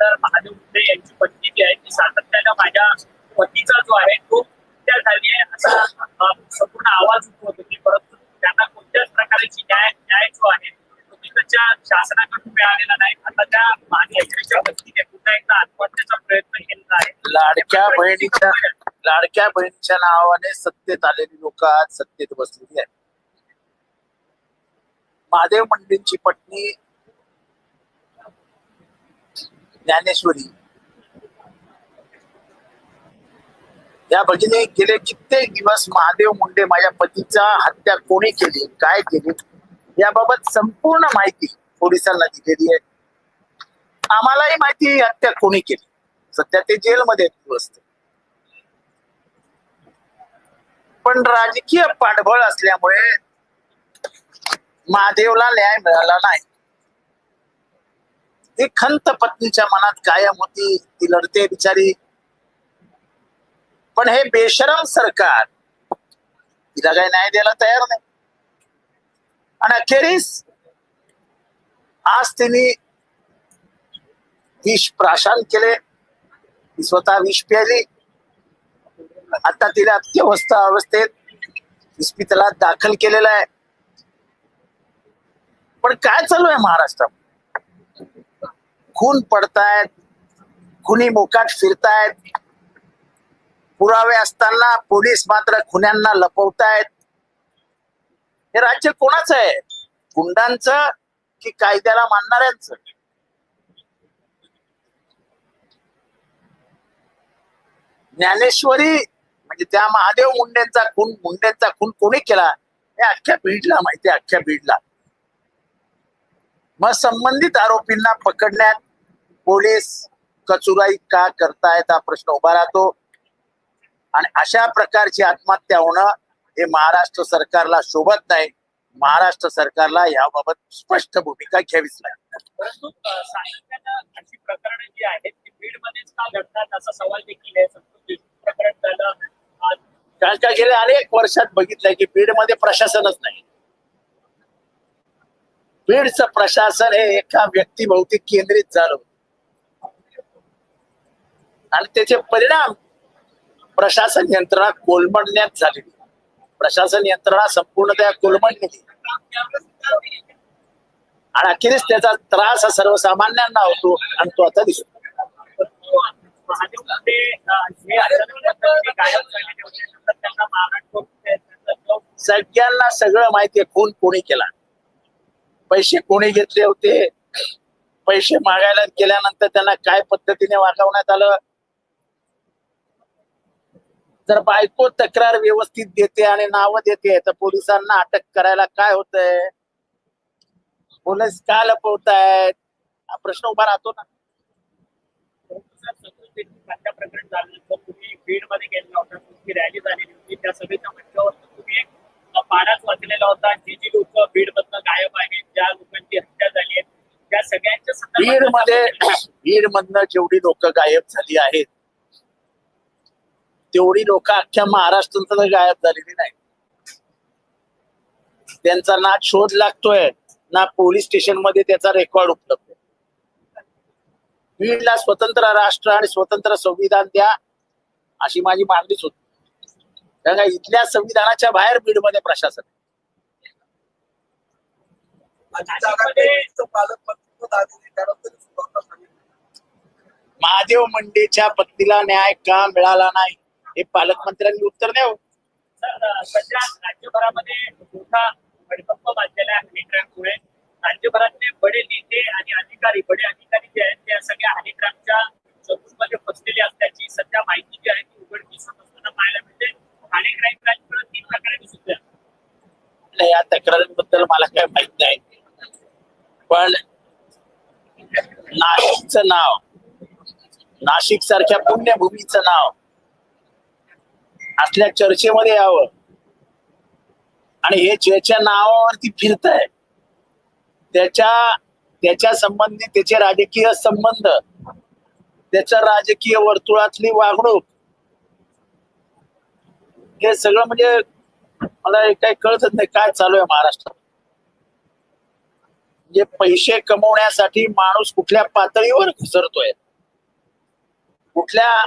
आमदार महादेव मुंडे यांची पत्नी जी आहे ती सातत्यानं माझ्या पतीचा जो आहे तो हत्या झाली आहे असा संपूर्ण आवाज उठवत होती परंतु त्यांना कोणत्याच प्रकारची न्याय न्याय जो आहे तो तिकडच्या शासनाकडून मिळालेला नाही. आता त्या महादेवच्या पत्नीने पुन्हा एकदा आत्महत्येचा प्रयत्न केलेला आहे. लाडक्या बहिणीच्या लाडक्या बहिणीच्या नावाने सत्तेत आलेली लोक आज सत्तेत बसलेली आहेत. महादेव मंडळींची पत्नी ज्ञानेश्वरी. या भगिनी गेले कित्येक दिवस महादेव मुंडे माझ्या पतीचा हत्या कोणी केली काय केली? याबाबत संपूर्ण माहिती पोलिसांना दिलेली आहे. आम्हालाही माहिती हत्या कोणी केली? सध्या ते जेलमध्ये आहेत पण राजकीय पाठबळ असल्यामुळे महादेवला न्याय मिळाला नाही. ती खंत पत्नीच्या मनात कायम होती ती लढते बिचारी. पण हे बेशरम सरकार तिला काही न्याय द्यायला तयार नाही. आणि अखेरीस आज तिने विष प्राशन केले. ती स्वतः विष प्यायली. आता तिला अत्यवस्था अवस्थेत इस्पितळात दाखल केलेला आहे. पण काय चालू आहे महाराष्ट्रात खून पडतायत खुनी मोकाट फिरतायत पुरावे असताना पोलीस मात्र खुन्यांना लपवतायत हे राज्य कोणाचं आहे? गुंडांचं की कायद्याला मानणाऱ्यांचं? ज्ञानेश्वरी म्हणजे त्या महादेव मुंडेंचा खून मुंडेंचा खून कोणी केला? हे अख्ख्या बीडला माहिती अख्ख्या बीडला. मग संबंधित आरोपींना पकडण्यात पोलीस कचुराई का करतायत हा प्रश्न उभा राहतो. आणि अशा प्रकारची आत्महत्या होणं हे महाराष्ट्र सरकारला शोभत नाही. महाराष्ट्र सरकारला याबाबत स्पष्ट भूमिका घ्यावीच लागेल परंतु अ, सातत्यानं अशी प्रकरणं जी आहेत ती बीडमध्येच का घडतात असा सवाल देखील आहे. संतोष देशमुख प्रकरण झालं. अ, कारण का गेल्या अनेक वर्षात बघितलंय की बीडमध्ये प्रशासनच नाही. बीडचं प्रशासन हे एका व्यक्तीभोवती केंद्रित झालं. आणि त्याचे परिणाम प्रशासन यंत्रणा कोलमडण्यात झाली. प्रशासन यंत्रणा संपूर्णतः कोलमडलेली. आणि अखेरीस त्याचा त्रास हा सर्वसामान्यांना होतो आणि तो आता दिसतो. सगळ्यांना सगळं माहितीये खून कोणी केला. पैसे कोणी घेतले होते? पैसे मागायला गेल्यानंतर त्यांना काय पद्धतीने वागवण्यात आलं? जर बायको तक्रार व्यवस्थित देते आणि नावं देते तर पोलिसांना अटक करायला काय होतंय? पोलीस का लपवतायत? हा प्रश्न उभा राहतो ना. प्रकरण तुम्ही बीडमध्ये गेलेला होता तुमची रॅली झालेली होती त्या सभेच्या मंचावर तुम्ही वाचलेला होता जी जी लोक गायब आहेत ज्या लोकांची हत्या झाली आहे त्या सगळ्यांच्या बीडमध्ये बीड मधनं जेवढी लोक गायब झाली आहेत तेवढी लोक अख्ख्या महाराष्ट्रात गायब झालेली नाही. त्यांचा ना शोध लागतोय ना पोलीस स्टेशनमध्ये त्याचा रेकॉर्ड उपलब्ध आहे. बीडला स्वतंत्र राष्ट्र आणि स्वतंत्र संविधान द्या अशी माझी मागणीच होती. कारण का इथल्या संविधानाच्या बाहेर बीडमध्ये प्रशासन महादेव मंडेच्या पत्नीला न्याय का मिळाला नाही? हे पालकमंत्र्यांनी उत्तर द्यावं. सध्या राज्यभरामध्ये मोठा भडकंप माजलेला आहे हनीट्रॅपमुळे राज्यभरातले बडे नेते आणि अधिकारी बडे अधिकारी जे आहेत त्या सगळ्या हनीट्रॅपच्या चतुर्मध्ये फसलेले असल्याची सध्या माहिती जी आहे ती उघडकीस होत असताना पाहायला मिळते. ठाणे क्राईम ब्रांचकडे तीन प्रकारे सुद्धा नाही, या तक्रारींबद्दल मला काय माहीत नाही. पण नाशिकचं नाव नाशिक सारख्या पुण्यभूमीचं नाव असल्या चर्चेमध्ये यावं. आणि हे ज्याच्या नावावरती फिरत आहे त्याच्या त्याच्या संबंधी त्याचे राजकीय संबंध त्याच्या राजकीय वर्तुळातली वागणूक हे सगळं म्हणजे मला काही कळतच नाही काय चालू आहे महाराष्ट्रात. म्हणजे पैसे कमवण्यासाठी माणूस कुठल्या पातळीवर घसरतोय? कुठल्या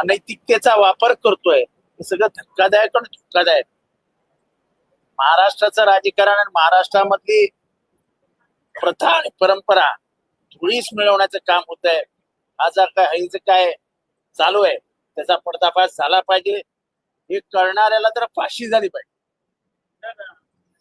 अनैतिकतेचा वापर करतोय. हे सगळं धक्कादायक आणि धोकादायक. महाराष्ट्राचं राजकारण आणि महाराष्ट्रामधली प्रथा आणि परंपरा धुळीस मिळवण्याचं काम होत आहे आज काय हळीचं काय चालू आहे त्याचा पडदाफाश झाला पाहिजे. हे करणाऱ्याला तर फाशी झाली पाहिजे तर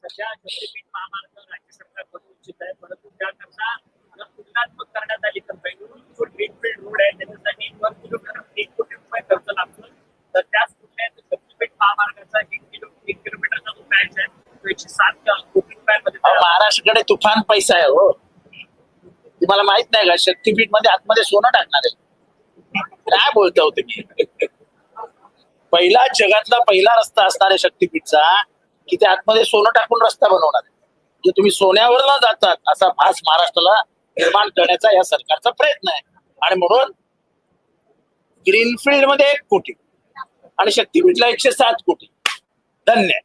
सध्या शक्तीपीठ महामार्ग राज्य सरकार बनवू इच्छित आहे परंतु त्याकरता जर तुलनात्मक करण्यात आली तर बेंगळुरू जो ग्रीनफील्ड रोड आहे त्याच्यासाठी वन किलोमीटर एक कोटी रुपये खर्च लागतो तर त्याच कुठल्या शक्तीपीठ महामार्गाचा एक किलो एक एकशे सात कोटी रुपयांमध्ये तयार महाराष्ट्राकडे तुफान पैसा आहे हो. तुम्हाला माहीत नाही का शक्तीपीठमध्ये आतमध्ये सोनं टाकणार आहे. काय बोलता हो तुम्ही? पहिला जगातला पहिला रस्ता असणार आहे शक्तीपीठचा की ते आतमध्ये सोनं टाकून रस्ता बनवणार आहे. जे तुम्ही सोन्यावर न जातात असा भास महाराष्ट्राला निर्माण करण्याचा या सरकारचा प्रयत्न आहे. आणि म्हणून ग्रीनफील्डमध्ये एक कोटी आणि शक्तीपीठला एकशे सात कोटी. धन्य.